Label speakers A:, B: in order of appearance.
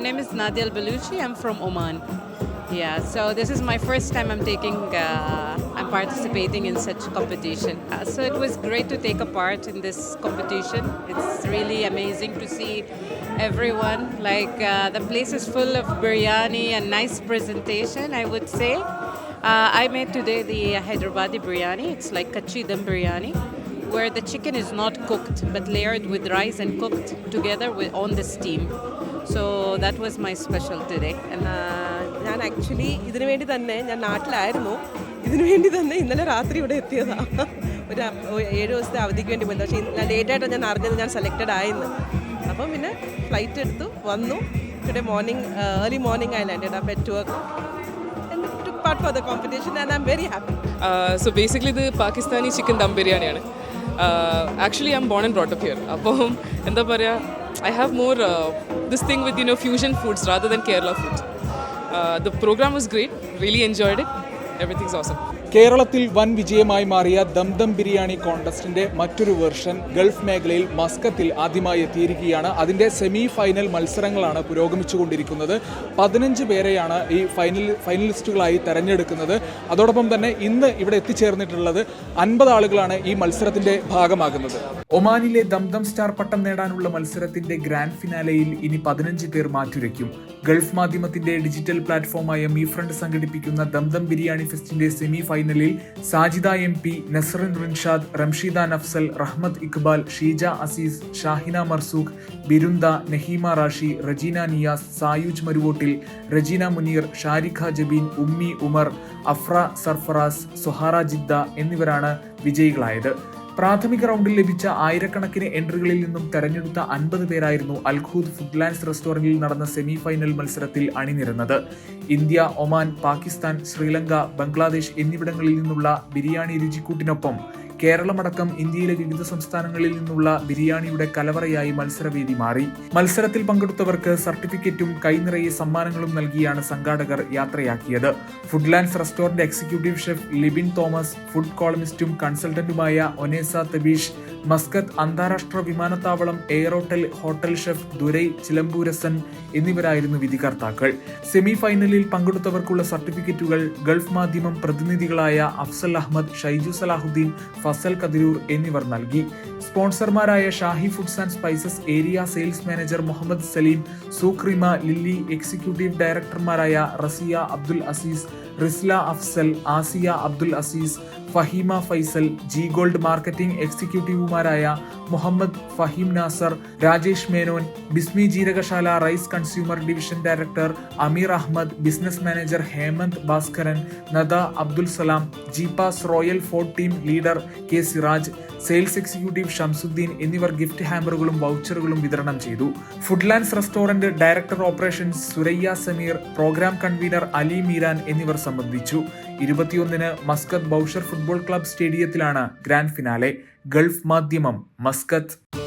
A: Nadia Al Baluchi. I'm from Oman. Yeah, so this is my first time I'm taking, uh, I'm participating in such competition. Uh, so it was great to take a part in this competition. It's really amazing to see everyone. Like uh, the place is full of biryani and nice presentation, I would say. Uh, I made today the Hyderabadi biryani. It's like kachi biryani, where the chicken is not cooked but layered with rice and cooked together with, on the steam. So that was my special today.
B: ഞാൻ actually ഇതിനു വേണ്ടി തന്നെ ഞാൻ നാട്ടിലായിരുന്നു. ഇതിനു വേണ്ടി തന്നെ ഇന്നലെ രാത്രി ഇവിടെ എത്തിയതാ. ഒരു ഏഴ് ദിവസത്തെ അവധിക്ക് വേണ്ടി പോയത്. പക്ഷേ ഇന്ന് ലേറ്റ് ആയിട്ട് ഞാൻ അറിഞ്ഞത് ഞാൻ സെലക്റ്റഡ് ആയെന്ന്. അപ്പം പിന്നെ ഫ്ലൈറ്റ് എടുത്തു വന്നു. Today morning early morning I landed up to to part for the competition and I'm very happy
C: so basically ഇത് പാകിസ്ഥാനി ചിക്കൻ ദം ബിരിയാണിയാണ്. Actually I'm born and brought up here അപ്പം എന്താ പറയുക I have more this thing with you know fusion foods rather than Kerala food the program was great really enjoyed it everything's awesome
D: കേരളത്തിൽ വൻ വിജയമായി മാറിയ ദംദം ബിരിയാണി കോൺടെസ്റ്റിന്റെ മറ്റൊരു version Gulf മേഖലയിൽ മസ്കത്തിൽ ആദ്യമായി എത്തിയിരിക്കുകയാണ്. അതിന്റെ സെമി ഫൈനൽ മത്സരങ്ങളാണ് പുരോഗമിച്ചുകൊണ്ടിരിക്കുന്നത്. പതിനഞ്ച് പേരെയാണ് ഈ ഫൈനൽ ഫൈനലിസ്റ്റുകളായി തെരഞ്ഞെടുക്കുന്നത്. അതോടൊപ്പം തന്നെ ഇന്ന് ഇവിടെ എത്തിച്ചേർന്നിട്ടുള്ളത് അൻപത് ആളുകളാണ് ഈ മത്സരത്തിന്റെ ഭാഗമാകുന്നത്. ഒമാനിലെ ദംദം സ്റ്റാർ പട്ടം നേടാനുള്ള മത്സരത്തിന്റെ ഗ്രാൻഡ് ഫിനാലയിൽ ഇനി പതിനഞ്ച് പേർ മാറ്റുരയ്ക്കും. ഗൾഫ് മാധ്യമത്തിന്റെ ഡിജിറ്റൽ പ്ലാറ്റ്ഫോമായ മീ ഫ്രണ്ട് സംഘടിപ്പിക്കുന്ന ദംദം ബിരിയാണി ഫെസ്റ്റിന്റെ സെമി ഫൈനലിൽ Sajida M P Nasrin Rinshad Ramsheeda Nafsal Rahmath Iqbal Sheeja Aziz Shahina Marzook Birunda Naheema Rashi Rajeena Niyas Sayooj Maruvottil Rajeena Muneer Shariqa Jabeen Ummi Umar Afra Sarfaraz Suhara Jeddah എന്നിവരാണ് വിജയികളായത്. പ്രാഥമിക റൗണ്ടിൽ ലഭിച്ച ആയിരക്കണക്കിന് എൻട്രികളിൽ നിന്നും തെരഞ്ഞെടുത്ത അൻപത് പേരായിരുന്നു അൽഖൂദ് ഫുഡ്ലാൻഡ്സ് റെസ്റ്റോറന്റിൽ നടന്ന സെമി ഫൈനൽ മത്സരത്തിൽ അണിനിരന്നത്. ഇന്ത്യ ഒമാൻ പാകിസ്ഥാൻ ശ്രീലങ്ക ബംഗ്ലാദേശ് എന്നിവിടങ്ങളിൽ നിന്നുള്ള ബിരിയാണി രുചിക്കൂട്ടിനൊപ്പം കേരളമടക്കം ഇന്ത്യയിലെ വിവിധ സംസ്ഥാനങ്ങളിൽ നിന്നുള്ള ബിരിയാണിയുടെ കലവറയായി മത്സരവേദി മാറി. മത്സരത്തിൽ പങ്കെടുത്തവർക്ക് സർട്ടിഫിക്കറ്റും കൈനിറയെ സമ്മാനങ്ങളും നൽകിയാണ് സംഘാടകർ യാത്രയാക്കിയത്. Foodlands restaurant executive chef Libin Thomas food കോളമിസ്റ്റും കൺസൾട്ടന്റുമായ ഒനേസ തബീഷ് മസ്കത്ത് അന്താരാഷ്ട്ര വിമാനത്താവളം Aerotel hotel chef Durai Chilamburasan എന്നിവരായിരുന്നു വിധികർത്താക്കൾ. സെമി ഫൈനലിൽ പങ്കെടുത്തവർക്കുള്ള സർട്ടിഫിക്കറ്റുകൾ ഗൾഫ് മാധ്യമം പ്രതിനിധികളായ അഫ്സൽ അഹമ്മദ് ഷൈജു സലാഹുദ്ദീൻ ഫസൽ കതിരൂർ എന്നിവർ നൽകി സ്പോൺസർമാരായ Shahi foods and spices area sales manager Muhammad Salim സൂഖ്രിമ lily executive ഡയറക്ടർമാരായ Rasiya Abdul Aziz Risla Afsal Asiya Abdul Aziz Faheema Faisal G gold marketing എക്സിക്യൂട്ടീവുമാരായ Muhammad Faheem Nasar Rajesh Menon Bismi Jeerakasala rice consumer division director Amir Ahmed business manager Hemant Bhaskaran Nada Abdul Salam Geepas royal fort team leader K Siraj sales executive Shamsuddin എന്നിവർ gift ഹാമ്പറുകളും വൗച്ചറുകളും വിതരണം ചെയ്തു. Foodlands restaurant director operations Suraiya Sameer program convener Ali Meeran എന്നിവർ സംബന്ധിച്ചു. ഇരുപത്തിയൊന്നിന് Muscat Bausher football club സ്റ്റേഡിയത്തിലാണ് grand finale. Gulf Madhyamam Muscat.